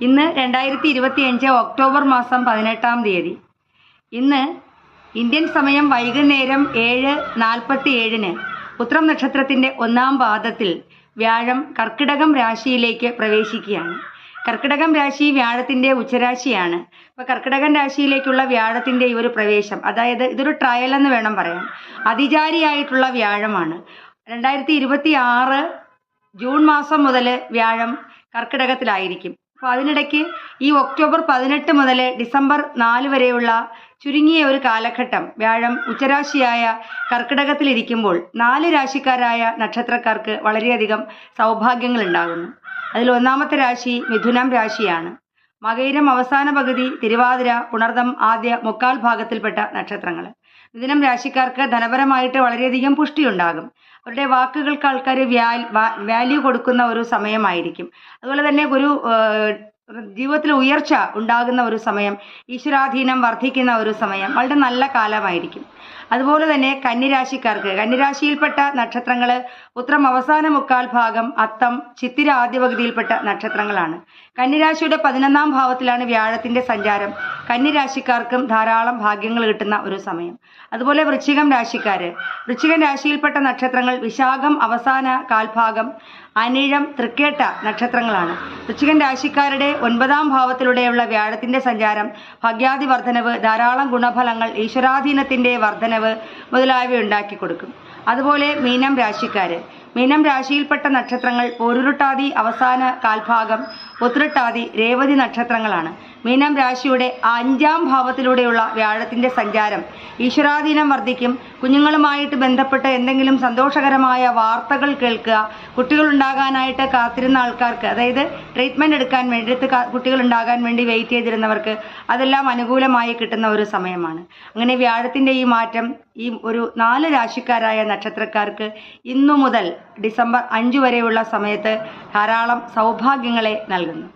ഇന്ന് രണ്ടായിരത്തി ഇരുപത്തി അഞ്ച് ഒക്ടോബർ മാസം പതിനെട്ടാം തീയതി. ഇന്ന് ഇന്ത്യൻ സമയം വൈകുന്നേരം ഏഴ് നാൽപ്പത്തി ഏഴിന് ഉത്രം നക്ഷത്രത്തിന്റെ ഒന്നാം പാദത്തിൽ വ്യാഴം കർക്കിടകം രാശിയിലേക്ക് പ്രവേശിക്കുകയാണ്. കർക്കിടകം രാശി വ്യാഴത്തിന്റെ ഉച്ചരാശിയാണ്. അപ്പൊ കർക്കിടകം രാശിയിലേക്കുള്ള വ്യാഴത്തിന്റെ ഈ ഒരു പ്രവേശം അതായത് ഇതൊരു ട്രയൽ എന്ന് വേണം പറയാൻ അതിചാരിയായിട്ടുള്ള വ്യാഴമാണ്. രണ്ടായിരത്തി ഇരുപത്തി ആറ് ജൂൺ മാസം മുതൽ വ്യാഴം കർക്കിടകത്തിലായിരിക്കും. അപ്പോൾ അതിനിടയ്ക്ക് ഈ ഒക്ടോബർ പതിനെട്ട് മുതൽ ഡിസംബർ നാല് വരെയുള്ള ചുരുങ്ങിയ ഒരു കാലഘട്ടം വ്യാഴം ഉച്ചരാശിയായ കർക്കിടകത്തിലിരിക്കുമ്പോൾ നാല് രാശിക്കാരായ നക്ഷത്രക്കാർക്ക് വളരെയധികം സൗഭാഗ്യങ്ങൾ ഉണ്ടാകുന്നു അതിൽ ഒന്നാമത്തെ രാശി മിഥുനം രാശിയാണ്. മകയിരം അവസാന പകുതി തിരുവാതിര പുണർദം ആദ്യ മുക്കാൽ ഭാഗത്തിൽപ്പെട്ട നക്ഷത്രങ്ങൾ ദിനം രാശിക്കാർക്ക് ധനപരമായിട്ട് വളരെയധികം പുഷ്ടിയുണ്ടാകും. അവരുടെ വാക്കുകൾക്ക് ആൾക്കാർ വാല്യൂ കൊടുക്കുന്ന ഒരു സമയമായിരിക്കും. അതുപോലെ തന്നെ ഒരു ജീവിതത്തിൽ ഉയർച്ച ഉണ്ടാകുന്ന ഒരു സമയം ഈശ്വരാധീനം വർദ്ധിക്കുന്ന ഒരു സമയം വളരെ നല്ല കാലമായിരിക്കും. അതുപോലെ തന്നെ കന്നിരാശിക്കാർക്ക് കന്നിരാശിയിൽപ്പെട്ട നക്ഷത്രങ്ങൾ ഉത്രം അവസാന മുക്കാൽ ഭാഗം അത്തം ചിത്തിര ആദ്യ പകുതിയിൽപ്പെട്ട നക്ഷത്രങ്ങളാണ്. കന്നിരാശിയുടെ പതിനൊന്നാം ഭാവത്തിലാണ് വ്യാഴത്തിന്റെ സഞ്ചാരം. കന്നിരാശിക്കാർക്കും ധാരാളം ഭാഗ്യങ്ങൾ കിട്ടുന്ന ഒരു സമയം. അതുപോലെ വൃശ്ചികം രാശിക്കാര്. വൃശ്ചികം രാശിയിൽപ്പെട്ട നക്ഷത്രങ്ങൾ വിശാഖം അവസാന കാൽഭാഗം അനിഴം തൃക്കേട്ട നക്ഷത്രങ്ങളാണ്. വൃശ്ചികൻ രാശിക്കാരുടെ ഒൻപതാം ഭാവത്തിലൂടെയുള്ള വ്യാഴത്തിന്റെ സഞ്ചാരം ഭാഗ്യാദി വർധനവ് ധാരാളം ഗുണഫലങ്ങൾ ഈശ്വരാധീനത്തിന്റെ വർധനവ് മുതലായവ ഉണ്ടാക്കി കൊടുക്കും. അതുപോലെ മീനം രാശിക്കാര്. മീനം രാശിയിൽപ്പെട്ട നക്ഷത്രങ്ങൾ പോരുരുട്ടാതി അവസാന കാൽഭാഗം ഉത്രട്ടാതി രേവതി നക്ഷത്രങ്ങളാണ്. മീനം രാശിയുടെ അഞ്ചാം ഭാവത്തിലൂടെയുള്ള വ്യാഴത്തിന്റെ സഞ്ചാരം ഈശ്വരാധീനം വർദ്ധിക്കും. കുഞ്ഞുങ്ങളുമായിട്ട് ബന്ധപ്പെട്ട് എന്തെങ്കിലും സന്തോഷകരമായ വാർത്തകൾ കേൾക്കുക കുട്ടികൾ ഉണ്ടാകാനായിട്ട് കാത്തിരുന്ന ആൾക്കാർക്ക് അതായത് ട്രീറ്റ്മെന്റ് എടുക്കാൻ വേണ്ടി കുട്ടികൾ ഉണ്ടാകാൻ വേണ്ടി വെയിറ്റ് ചെയ്തിരുന്നവർക്ക് അതെല്ലാം അനുകൂലമായി കിട്ടുന്ന ഒരു സമയമാണ്. അങ്ങനെ വ്യാഴത്തിന്റെ ഈ മാറ്റം ഈ ഒരു നാല് രാശിക്കാരായ നക്ഷത്രക്കാർക്ക് ഇന്നു മുതൽ ഡിസംബർ അഞ്ച് വരെയുള്ള സമയത്ത് ധാരാളം സൗഭാഗ്യങ്ങളെ നൽകുന്നു.